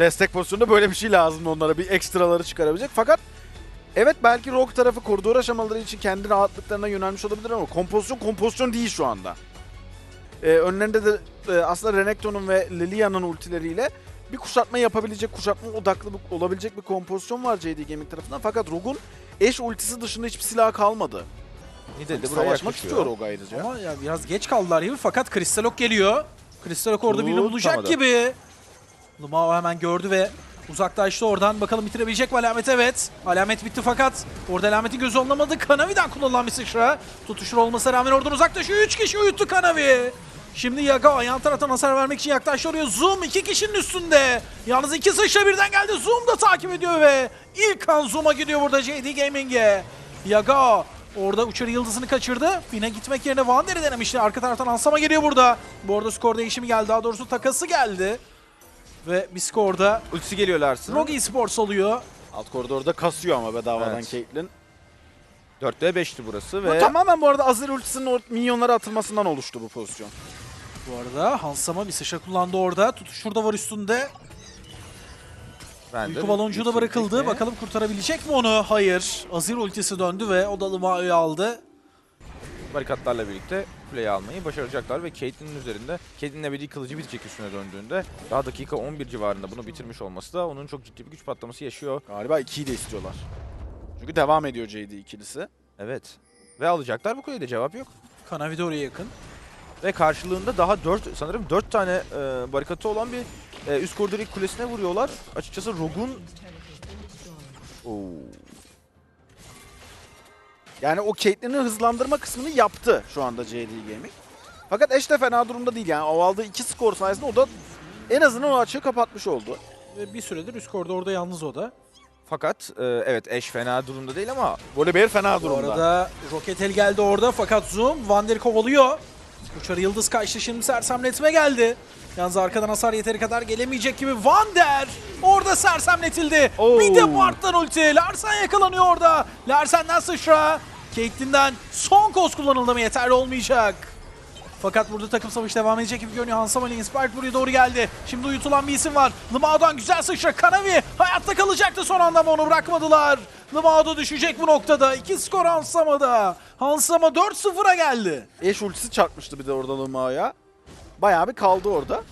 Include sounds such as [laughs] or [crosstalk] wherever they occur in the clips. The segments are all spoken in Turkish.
Destek pozisyonunda böyle bir şey lazım onlara. Bir ekstraları çıkarabilecek. Fakat evet belki Rogue tarafı koridor aşamaları için kendi rahatlıklarına yönelmiş olabilir ama kompozisyon kompozisyon değil şu anda. Ee, önlerinde de e, aslında Renekton'un ve Lilia'nın ultileriyle bir kuşatma yapabilecek, kuşatma odaklı bir- olabilecek bir kompozisyon var JD Gaming tarafından. Fakat Rogue'un eş ultisi dışında hiçbir silah kalmadı. Nidal de buraya Savaşmak istiyor Rogue ayrıca. Ama ya biraz geç kaldılar gibi fakat Kristalok geliyor. Kristalok orada birini bulacak gibi. Lumao hemen gördü ve uzaklaştı oradan. Bakalım bitirebilecek mi alamet? Evet. Alamet bitti fakat orada alametin gözü olamadı. Kanavi'den kullanılan bir sıçra. Tutuşur olmasına rağmen oradan uzaklaşıyor. 3 kişi uyuttu Kanavi. Şimdi Yaga yan taraftan hasar vermek için yaklaştı oraya. Zoom iki kişinin üstünde. Yalnız iki sıçra birden geldi. Zoom da takip ediyor ve ilk kan Zoom'a gidiyor burada JD Gaming'e. Yaga orada uçarı yıldızını kaçırdı. Fine gitmek yerine Vander'i denemişti. Arka taraftan Ansama geliyor burada. Bu arada skor değişimi geldi. Daha doğrusu takası geldi. Ve bir skorda Ultisi geliyor Lars'ın. Rogue Esports oluyor. Alt koridorda kasıyor ama bedavadan Evet. Caitlyn. 4'te 5'ti burası Bu ve tamamen bu arada Azir ultisinin o minyonlara atılmasından oluştu bu pozisyon. Bu arada Hansama bir sıçra kullandı orada. Tutuş şurada var üstünde. ben Uyku baloncuğu da bırakıldı. mi? Bakalım kurtarabilecek mi onu? Hayır. Azir ultisi döndü ve o da Lumao'yu aldı. Barikatlarla birlikte kuleyi almayı başaracaklar ve Caitlyn'in üzerinde Caitlyn'in ebedi kılıcı bitecek üstüne döndüğünde daha dakika 11 civarında bunu bitirmiş olması da onun çok ciddi bir güç patlaması yaşıyor. Galiba 2'yi de istiyorlar. Çünkü devam ediyor JD ikilisi. Evet. Ve alacaklar bu kuleyi de cevap yok. Kanavi de oraya yakın. Ve karşılığında daha 4 sanırım 4 tane e, barikatı olan bir e, üst koridor ilk kulesine vuruyorlar. Açıkçası Rogue'un Oo. Yani o Caitlyn'i hızlandırma kısmını yaptı şu anda JD Gaming. Fakat Ashe de fena durumda değil yani. O aldığı 2 skor sayesinde o da en azından o açığı kapatmış oldu. Ve bir süredir üst koridorda orada yalnız o da. Fakat e, evet eş fena durumda değil ama Volibear fena Bu durumda. arada Rocketel geldi orada fakat Zoom Vander'i kovalıyor. Uçarı Yıldız kaçtı şimdi sersemletme geldi. Yalnız arkadan hasar yeteri kadar gelemeyecek gibi Vander orada sersemletildi. Oo. Bir de Bart'tan ulti. Larsen yakalanıyor orada. Larsen'den sıçra. Caitlyn'den son koz kullanıldı mı yeterli olmayacak. Fakat burada takım savaşı devam edecek gibi görünüyor. Hansamani Inspired buraya doğru geldi. Şimdi uyutulan bir isim var. Lmao'dan güzel sıçra. Kanavi hayatta kalacaktı son anda ama onu bırakmadılar. Lmao da düşecek bu noktada. İki skor Hansama'da. Hansama 4-0'a geldi. Ashe ultisi çarpmıştı bir de orada Luma'ya. Bayağı bir kaldı orada.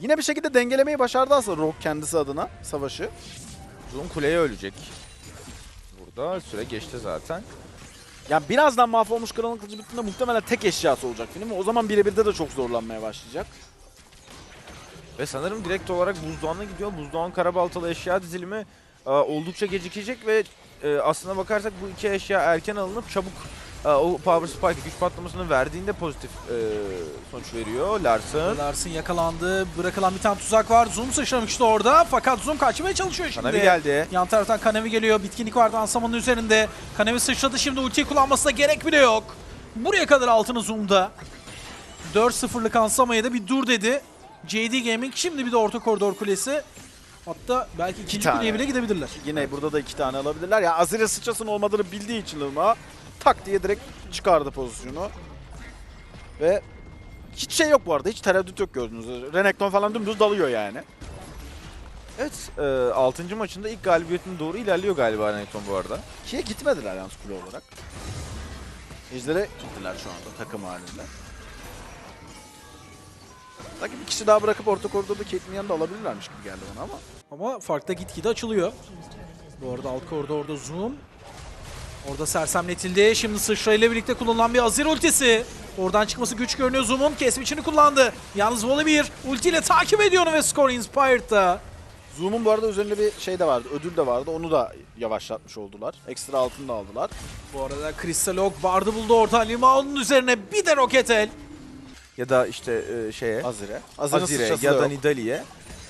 Yine bir şekilde dengelemeyi başardı aslında Rogue kendisi adına savaşı. Zoom kuleye ölecek. Burada süre geçti zaten. Yani birazdan mahvolmuş kralın kılıcı bittiğinde muhtemelen tek eşyası olacak film. O zaman birebirde de çok zorlanmaya başlayacak. Ve sanırım direkt olarak buzdağına gidiyor. Buzdağın karabaltalı eşya dizilimi e, oldukça gecikecek ve e, aslına bakarsak bu iki eşya erken alınıp çabuk o Power Spike güç patlamasını verdiğinde pozitif e, sonuç veriyor Larsen. Larsen yakalandı. Bırakılan bir tane tuzak var. Zoom sıçramıştı orada. Fakat Zoom kaçmaya çalışıyor şimdi. Kanavi geldi. Yan taraftan Kanavi geliyor. Bitkinlik vardı Ansaman'ın üzerinde. Kanavi sıçradı şimdi ultiyi kullanmasına gerek bile yok. Buraya kadar altını Zoom'da. 4-0'lık Ansama'ya da bir dur dedi. JD Gaming şimdi bir de orta koridor kulesi. Hatta belki ikinci kuleye bile gidebilirler. Yine burada da iki tane alabilirler. Ya Azir'e sıçrasının olmadığını bildiği için Luma tak diye direkt çıkardı pozisyonu. Ve hiç şey yok bu arada. Hiç tereddüt yok gördüğünüz üzere. Renekton falan dümdüz dalıyor yani. Evet, e, 6. maçında ilk galibiyetine doğru ilerliyor galiba Renekton bu arada. Ki'ye gitmediler yalnız kule olarak. Ejder'e gittiler şu anda takım halinde. Sanki bir kişi daha bırakıp orta koridorda Caitlyn'in yanında alabilirlermiş gibi geldi bana ama. Ama farkta gitgide açılıyor. Bu arada alt koridorda Zoom. Orada sersemletildi. Şimdi sıçra ile birlikte kullanılan bir Azir ultisi. Oradan çıkması güç görünüyor Zoom'un. Kesme içini kullandı. Yalnız Volibear ultiyle takip ediyor onu ve skor Inspired'da. Zoom'un bu arada üzerinde bir şey de vardı, ödül de vardı. Onu da yavaşlatmış oldular. Ekstra altın da aldılar. Bu arada Crystal Oak bardı buldu orta. Limao'nun üzerine bir de Rocketel. Ya da işte e, şeye, Azir'e. Azire sıçrası ya da. Nidalee'ye.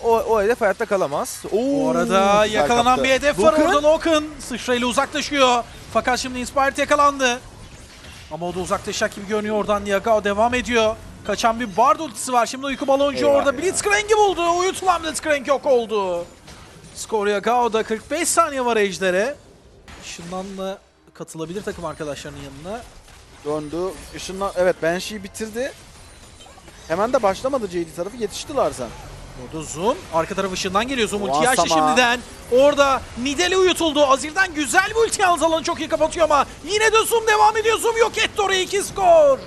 O, o hedef hayatta kalamaz. Oo, Bu arada yakalanan kaptı. bir hedef var Loken. orada Loken. Sıçrayla uzaklaşıyor. Fakat şimdi Inspired yakalandı. Ama o da uzaklaşacak gibi görünüyor oradan Yagao devam ediyor. Kaçan bir Bard ultisi var. Şimdi uyku baloncu Eyvah orada. Blitzcrank'i buldu. Uyutulan Blitzcrank yok oldu. Skor Yagao'da 45 saniye var Ejder'e. Işınlan'la katılabilir takım arkadaşlarının yanına. Döndü. Işınla evet Banshee'yi bitirdi. Hemen de başlamadı JD tarafı. Yetişti Larsen. Orada Zoom. Arka taraf ışığından geliyor. Zoom ulti Ulan açtı şimdiden. Orada Nidali uyutuldu. Azir'den güzel bir ulti yalnız alanı çok iyi kapatıyor ama yine de Zoom devam ediyor. Zoom yok etti orayı. 2 skor.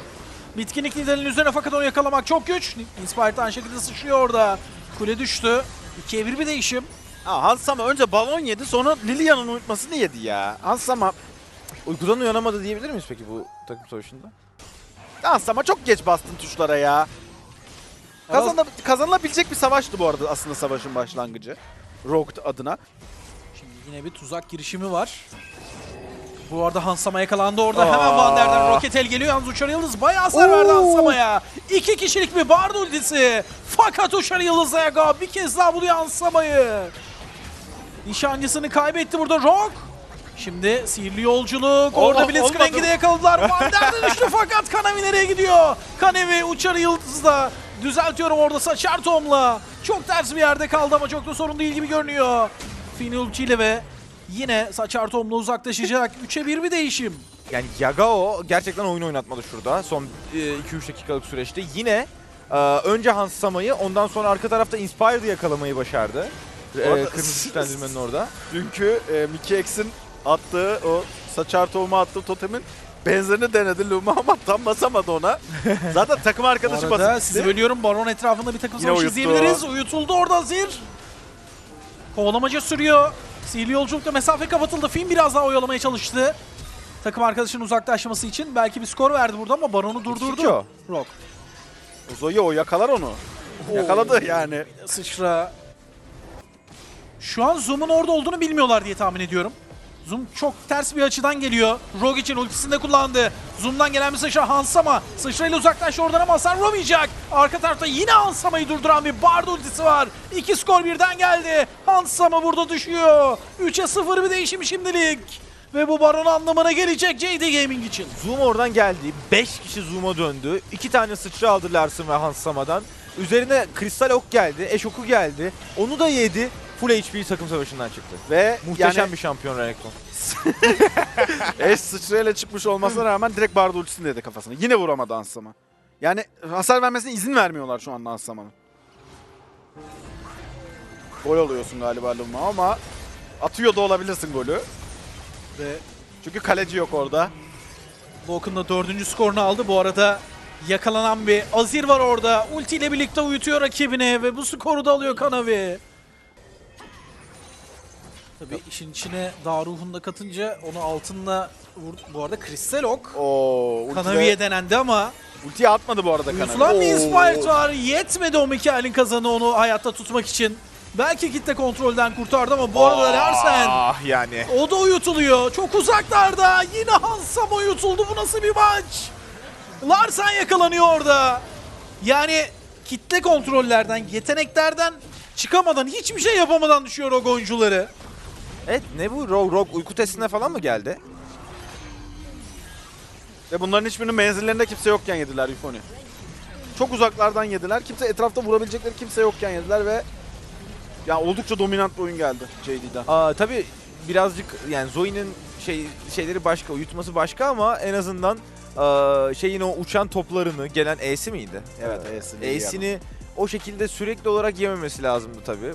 Bitkinlik Nidalee'nin üzerine fakat onu yakalamak çok güç. Inspired aynı şekilde sıçrıyor orada. Kule düştü. 2'ye 1 bir değişim. Ha, Hansama önce balon yedi sonra Lilian'ın uyutmasını yedi ya. Hansama, Uykudan uyanamadı diyebilir miyiz peki bu takım savaşında? Hansama çok geç bastın tuşlara ya. Kazanı, kazanılabilecek bir savaştı bu arada aslında savaşın başlangıcı. Rogue adına. Şimdi yine bir tuzak girişimi var. Bu arada Hansama yakalandı orada. Aa. Hemen Van Der'den roket el geliyor. Yalnız Uçar Yıldız bayağı hasar verdi Oo. Hansama'ya. İki kişilik bir Bard ultisi. Fakat Uçar Yıldız Ega bir kez daha buluyor Hansama'yı. Nişancısını kaybetti burada Rock. Şimdi sihirli yolculuk. Orada Blitzcrank'i de yakaladılar. Van Der de düştü fakat Kanevi nereye gidiyor? Kanevi Uçar Yıldız'da. Düzeltiyorum orada Saçar Tom'la. Çok ters bir yerde kaldı ama çok da sorun değil gibi görünüyor. Finulci ve yine Saçar Tom'la uzaklaşacak. [laughs] 3'e 1 bir değişim. Yani Yagao gerçekten oyun oynatmadı şurada son 2-3 dakikalık süreçte. Yine e, önce Hans Sama'yı ondan sonra arka tarafta Inspired'ı yakalamayı başardı. E, Orada- kırmızı güçlendirmenin orada. Dünkü e, Mickey X'in attığı o saçar tohumu attığı totemin benzerini denedi Luma ama tam basamadı ona. [laughs] Zaten takım Bu arkadaşı arada basitçi. sizi bölüyorum. Baron etrafında bir takım Yine savaşı uyuttu. izleyebiliriz. Uyutuldu orada Azir. Kovalamaca sürüyor. Sihirli yolculukta mesafe kapatıldı. Finn biraz daha oyalamaya çalıştı. Takım arkadaşının uzaklaşması için belki bir skor verdi burada ama Baron'u İki durdurdu. Rock. Zoe o yakalar onu. Yakaladı yani. Sıçra. Şu an Zoom'un orada olduğunu bilmiyorlar diye tahmin ediyorum. Zoom çok ters bir açıdan geliyor. Rogue için ultisini de kullandı. Zoom'dan gelen bir sıçra Hansama. Sıçra ile uzaklaştı oradan ama hasar vuramayacak. Arka tarafta yine Hansama'yı durduran bir Bard ultisi var. İki skor birden geldi. Hansama burada düşüyor. 3'e 0 bir değişim şimdilik. Ve bu Baron anlamına gelecek JD Gaming için. Zoom oradan geldi. 5 kişi Zoom'a döndü. 2 tane sıçra aldı Larsen ve Hans Sama'dan. Üzerine kristal ok geldi. Eş oku geldi. Onu da yedi. Full HP takım savaşından çıktı. Ve Muhteşem yani bir şampiyon Renekton. [laughs] eş sıçrayla çıkmış olmasına rağmen direkt Bard ultisini dedi kafasına. Yine vuramadı Hansama. Yani hasar vermesine izin vermiyorlar şu anda Hansama'nın. Gol oluyorsun galiba Luma ama atıyor da olabilirsin golü. Ve Çünkü kaleci yok orada. Vulcan da dördüncü skorunu aldı. Bu arada yakalanan bir Azir var orada. Ulti ile birlikte uyutuyor rakibini ve bu skoru da alıyor Kanavi. Tabii işin içine dağ ruhunu da katınca onu altınla vurdu. Bu arada Kristal Ok Oo, Kanavi'ye denendi ama ultiye atmadı bu arada Kanavi. uyutulan bir. Inspired var. Yetmedi o Mikael'in kazanı onu hayatta tutmak için. Belki kitle kontrolden kurtardı ama bu arada Larsen Ah yani. o da uyutuluyor. Çok uzaklarda. Yine Hansam uyutuldu. Bu nasıl bir maç? Larsen yakalanıyor orada. Yani kitle kontrollerden, yeteneklerden çıkamadan, hiçbir şey yapamadan düşüyor o oyuncuları. Evet ne bu? Rogue, Rogue uyku testine falan mı geldi? Ve bunların hiçbirinin menzillerinde kimse yokken yediler Yufoni. Çok uzaklardan yediler. Kimse etrafta vurabilecekleri kimse yokken yediler ve ya oldukça dominant bir oyun geldi JD'den. Aa, tabii birazcık yani Zoe'nin şey şeyleri başka, uyutması başka ama en azından aa, şeyin o uçan toplarını gelen E'si miydi? Evet, E'sini E'sini o şekilde sürekli olarak yememesi lazımdı tabii.